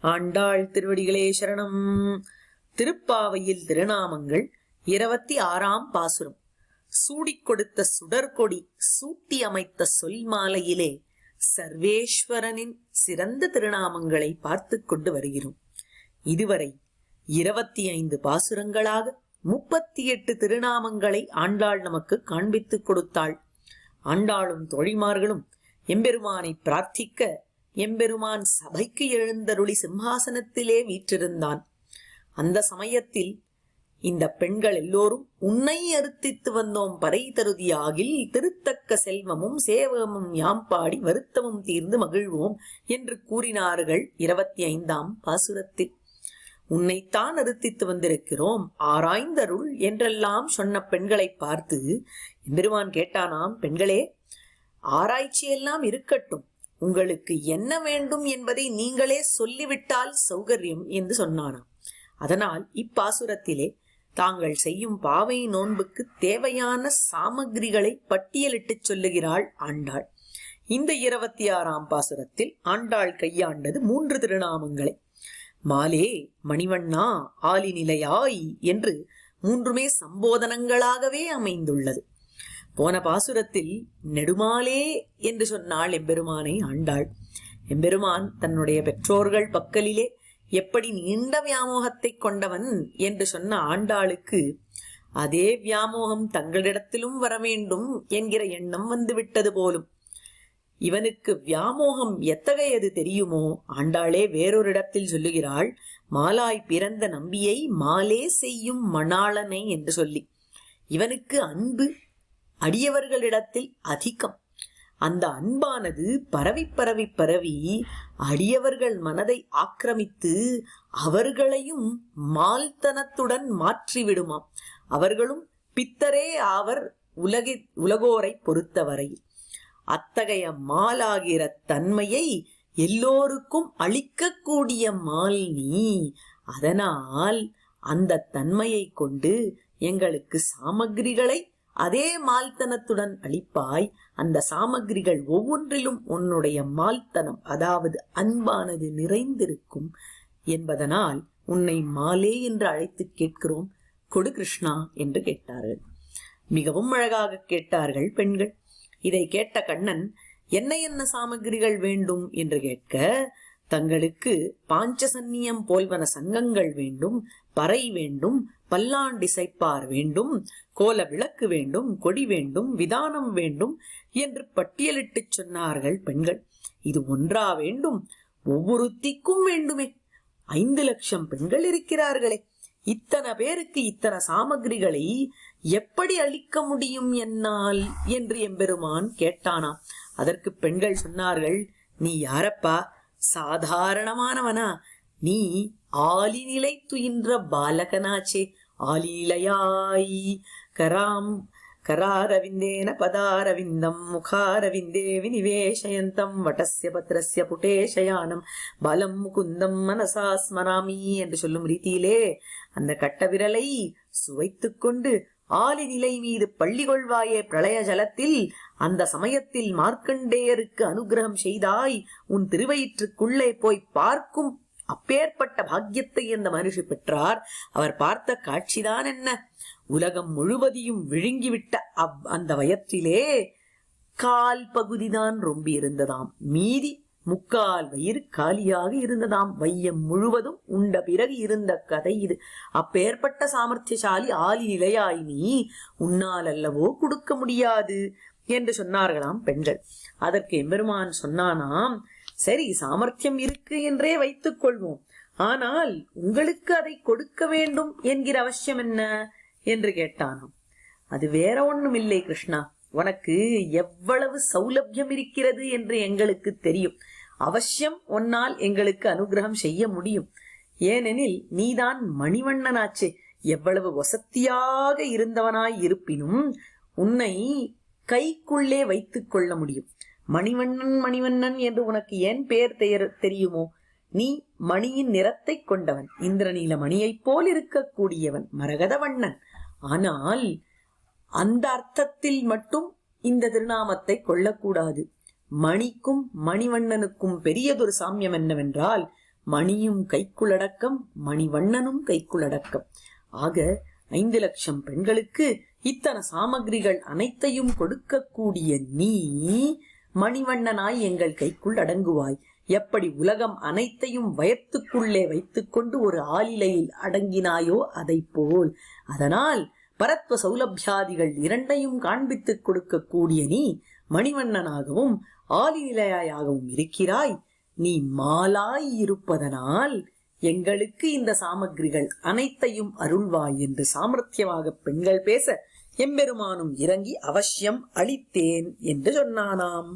ஆண்டாள் திருவடிகளே சரணம். திருப்பாவையில் திருநாமங்கள் இருபத்தி ஆறாம் பாசுரம். சூடிக் கொடுத்த சுடர்கொடி சூட்டி அமைத்த சொல் மாலையிலே சர்வேஸ்வரனின் சிறந்த திருநாமங்களை பார்த்து கொண்டு வருகிறோம். இதுவரை இருபத்தி ஐந்து பாசுரங்களாக முப்பத்தி எட்டு திருநாமங்களை ஆண்டாள் நமக்கு காண்பித்துக் கொடுத்தாள். ஆண்டாளும் தோழிமார்களும் எம்பெருமானை பிரார்த்திக்க எம்பெருமான் சபைக்கு எழுந்தருளி சிம்ஹாசனத்திலே வீற்றிருந்தான். அந்த சமயத்தில் இந்த பெண்கள் எல்லோரும் உன்னை அறுத்தித்து வந்தோம் பறை தருதியாகில் திருத்தக்க செல்வமும் சேவகமும் யாம் பாடி வருத்தமும் தீர்ந்து மகிழ்வோம் என்று கூறினார்கள் இருபத்தி ஐந்தாம் பாசுரத்தில். உன்னைத்தான் அறுத்தித்து வந்திருக்கிறோம் ஆராய்ந்தருள் என்றெல்லாம் சொன்ன பெண்களை பார்த்து எம்பெருமான் கேட்டானாம் பெண்களே ஆராய்ச்சியெல்லாம் இருக்கட்டும் உங்களுக்கு என்ன வேண்டும் என்பதை நீங்களே சொல்லிவிட்டால் சௌகரியம் என்று சொன்னானாம். அதனால் இப்பாசுரத்திலே தாங்கள் செய்யும் பாவை நோன்புக்கு தேவையான சாமகிரிகளை பட்டியலிட்டுச் சொல்லுகிறாள் ஆண்டாள். இந்த இருபத்தி ஆறாம் பாசுரத்தில் ஆண்டாள் கையாண்டது மூன்று திருநாமங்களை. மாலே மணிவண்ணா ஆலி நிலையாய் என்று மூன்றுமே சம்போதனங்களாகவே அமைந்துள்ளது. போன பாசுரத்தில் நெடுமாலே என்று சொன்னாள் எம்பெருமானை ஆண்டாள். எம்பெருமான் தன்னுடைய பெற்றோர்கள் பக்கலிலே எப்படி நீண்ட வியாமோகத்தை கொண்டவன் என்று சொன்ன ஆண்டாளுக்கு அதே வியாமோகம் தங்களிடத்திலும் வர வேண்டும் என்கிற எண்ணம் வந்துவிட்டது போலும். இவனுக்கு வியாமோகம் எத்தகையது தெரியுமோ? ஆண்டாளே வேறொரு இடத்தில் சொல்லுகிறாள் மாலாய் பிறந்த நம்பியை மாலே செய்யும் மணாளனை என்று சொல்லி. இவனுக்கு அன்பு அடியவர்களிடத்தில் அதிகம். அந்த அன்பானது பரவி பரவி பரவி அடியவர்கள் மனதை ஆக்கிரமித்து அவர்களையும் மால்தனத்துடன் மாற்றிவிடுமாம். அவர்களும் பித்தரே ஆவர் உலகி உலகோரை பொறுத்தவரை அத்தகைய மாலாகிற தன்மையை எல்லோருக்கும் அளிக்கக்கூடிய மால் நீ. அதனால் அந்த தன்மையை கொண்டு எங்களுக்கு சாமகிரிகளை அதே மால்தனத்துடன் அளிப்பாய். அந்த சாமகிரிகள் ஒவ்வொன்றிலும் உன்னுடைய மால்தனம் அதாவது அன்பானது நிறைந்திருக்கும் என்பதனால் உன்னை மாலே என்று அழைத்து கேட்கிறோம். கொடு கிருஷ்ணா என்று கேட்டார்கள். மிகவும் அழகாக கேட்டார்கள் பெண்கள். இதை கேட்ட கண்ணன் என்ன என்ன சாமகிரிகள் வேண்டும்? என்று கேட்க தங்களுக்கு பாஞ்சசன்னியம் போல்வன சங்கங்கள் வேண்டும் பறை வேண்டும் பல்லாண்டிசைப்பார் வேண்டும் கோல விளக்கு வேண்டும் கொடி வேண்டும் விதானம் வேண்டும் என்று பட்டியலிட்டுச் சொன்னார்கள் பெண்கள். இது ஒன்றா வேண்டும்? ஒவ்வொருத்திக்கும் வேண்டுமே. ஐந்து லட்சம் பெண்கள் இருக்கிறார்களே. இத்தனை பேருக்கு இத்தனை சாமகிரிகளை எப்படி அளிக்க முடியும் என்னால்? என்று எம்பெருமான் கேட்டானாம் அதற்கு பெண்கள் சொன்னார்கள் நீ யாரப்பா? சாதாரணமானவனா? நீ ஆலிநிலை துயின்ற பாலகனாச்சே. ஆலிநிலையாய் கராம் கராரவிந்தேன பதாரவிந்தம் முகாரவிந்தே விநிவேஷயந்தம் வட்டஸ்ய பத்ரஸ்ய புட்டேஷயானம் பலம் முகுந்தம் மனசா ஸ்மராமி என்று சொல்லும் ரீதியிலே அந்த கட்ட விரலை சுவைத்து கொண்டு ஆலி நிலை மீது பள்ளி கொள்வாயே பிரளய ஜலத்தில் அந்த சமயத்தில் மார்க்கண்டேயருக்கு அனுகிரகம் செய்தாய் உன் திருவயிற்றுக்குள்ளே போய் பார்க்கும் அப்பேற்பட்ட பாக்கியத்தை அந்த மனுஷி பெற்றார். அவர் பார்த்த காட்சிதான் என்ன? உலகம் முழுவதையும் விழுங்கிவிட்ட அவ் அந்த வயத்திலே கால் பகுதிதான் ரொம்பி இருந்ததாம். மீதி முக்கால் வயிறு காலியாக இருந்ததாம். வையம் முழுவதும் உண்ட பிறகு இருந்த கதை இது. அப்பேற்பட்ட சாமர்த்தியசாலி ஆலி நிலையாய் நீ உன்னால் அல்லவோ கொடுக்க முடியாது என்று சொன்னார்களாம் பெண்கள். அதற்கு எம்பெருமான் சொன்னானாம் சரி சாமர்த்தியம் இருக்கு என்றே வைத்துக் கொள்வோம். ஆனால் உங்களுக்கு அதை கொடுக்க வேண்டும் என்கிற அவசியம் என்ன? என்று கேட்டானாம். அது வேற ஒண்ணும் இல்லை கிருஷ்ணா. உனக்கு எவ்வளவு சௌலபியம் இருக்கிறது என்று எங்களுக்கு தெரியும். அவசியம் உன்னால் எங்களுக்கு அனுகிரகம் செய்ய முடியும். ஏனெனில் நீதான் மணிவண்ணனாச்சே. எவ்வளவு வசத்தியாக இருந்தவனாய் இருப்பினும் உன்னை கைக்குள்ளே வைத்துக் கொள்ள முடியும். மணிவண்ணன் மணிவண்ணன் என்று உனக்கு ஏன் பெயர் தெயர் தெரியுமோ? நீ மணியின் நிறத்தை கொண்டவன். இந்திரநீல மணியைப் போல் இருக்கக்கூடியவன். மரகத வண்ணன். ஆனால் அந்த அர்த்தத்தில் மட்டும் இந்த திருநாமத்தை கொள்ளக்கூடாது. மணிக்கும் மணிவண்ணனுக்கும் பெரியதொரு சாமியம் என்னவென்றால் மணியும் கைக்குள்ளடக்கம் மணிவண்ணனும் கைக்குள்ளடக்கம் ஆக ஐந்து லட்சம் பெண்களுக்கு இத்தனை சாமகிரிகள் அனைத்தையும் கொடுக்கக்கூடிய நீ மணிவண்ணனாய் எங்கள் கைக்குள் அடங்குவாய். எப்படி உலகம் அனைத்தையும் வயத்துக்குள்ளே வைத்துக்கொண்டு ஒரு ஆளிலையில் அடங்கினாயோ அதைப் போல் அதனால் பரத்வ சௌலபியாதிகள் இரண்டையும் காண்பித்துக் கொடுக்கக்கூடிய நீ மணிவண்ணனாகவும் ஆலிநிலையாகவும் இருக்கிறாய். நீ மாலாய் இருப்பதனால் எங்களுக்கு இந்த சாமகிரிகள் அனைத்தையும் அருள்வாய் என்று சாமர்த்தியமாக பெண்கள் பேச எம்பெருமானும் இறங்கி அவசியம் அளித்தேன் என்று சொன்னானாம்.